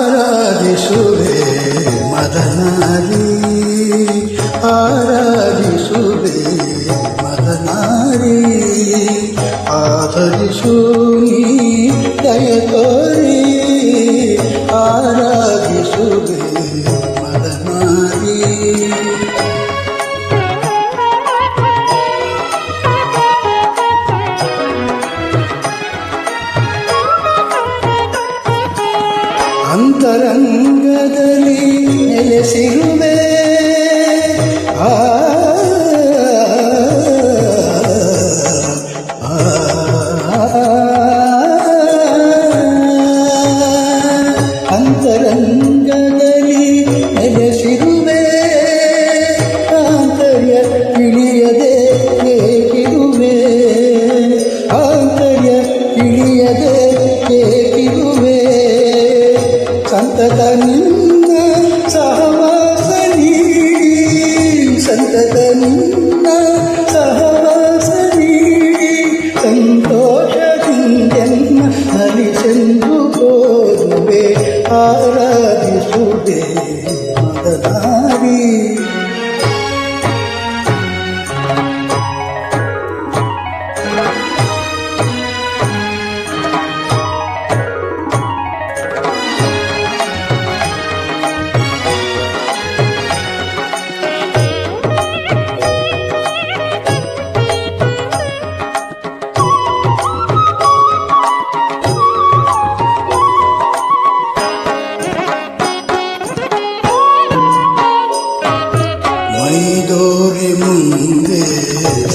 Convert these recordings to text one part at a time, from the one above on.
ಆರಾಧಿಸುವೆ ಮದನಾರಿ ಆರಾಧಿಸುವೆ ಮದನಾರಿ ಆಧರಿಸು ನೀ ದಯ ತೋರಿ ಅಂತರಂಗದಲ್ಲಿ ನೆಲೆಸಿರುವೆ ಆ ಅಂತರಂಗದಲ್ಲಿ ನೆಲೆಸಿರುವೆ ಆಂತರ್ಯ ತಿಳಿಯದೆ ಏಕಿರುವೆ ಆಂತರ್ಯ ತಿಳಿಯದೆ ಏಕಿರುವೆ ಸಂತತ ನಿನ್ನ ಸಹವಾಸನಿ ಸಂತತ ನಿನ್ನ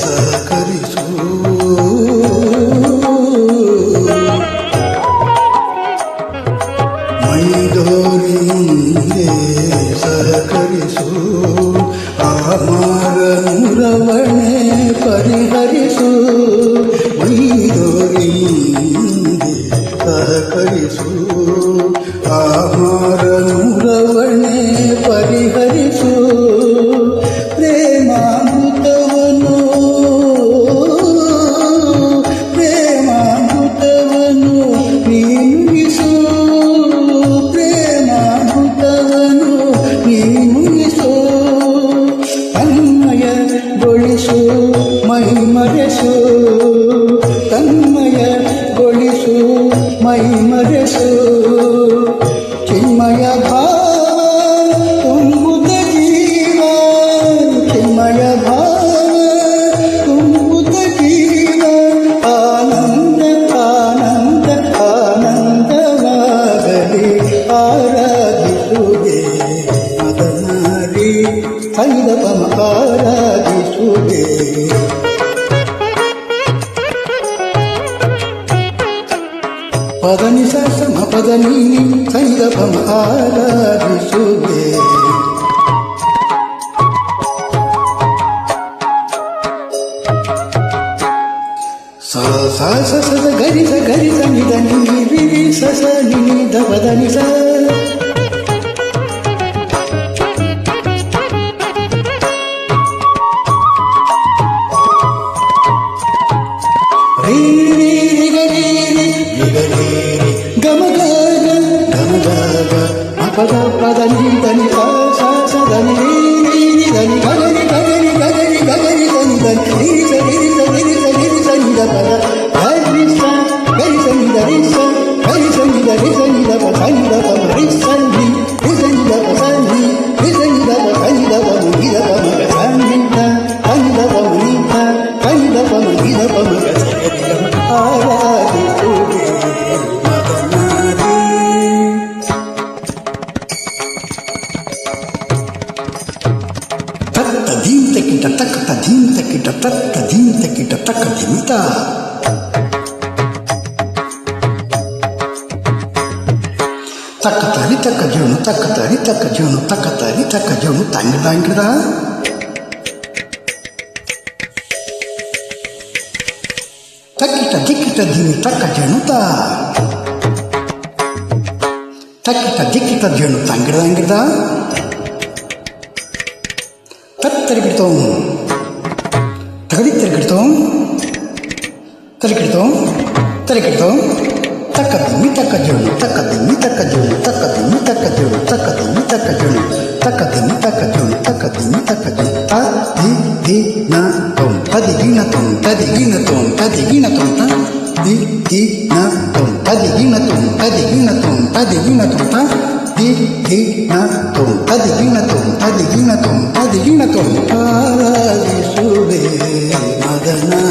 సహకరిసు ಮೈದೋರಿ ಸಹಕರಿಸು ಆಮಾರ ಮುರವಣೆ ಪರಿಹರಿಸು ಮೈದೋರಿ ಸಹಕರಿಸು ಆಮಾರ ಮುರವಣೆ ಪರಿಹರಿಸು ಪ್ರೇಮ హైదవం ఆరాధించుడే పదని సమ పదని హైదవం ఆరాధించుడే స స గరి సని దని రి స సని దవదని స dak tadim tak dak tadim tak dak kadimita tak tari tak jonu tak tari tak jonu tak tari tak jonu tangilangira takita dikita dini taka januta takita dikita janu tangira ngira తక్క జోడు త the the నా తొం తది గిన తొం తది గిన తొం తది గిన తొం త ది ది నా తొం తది గిన తొం తది గిన తొం తది గిన తొం త ది ది నా తొం తది గిన తొం తది గిన తొం తది గిన తొం ఆరాధిసువే మదనా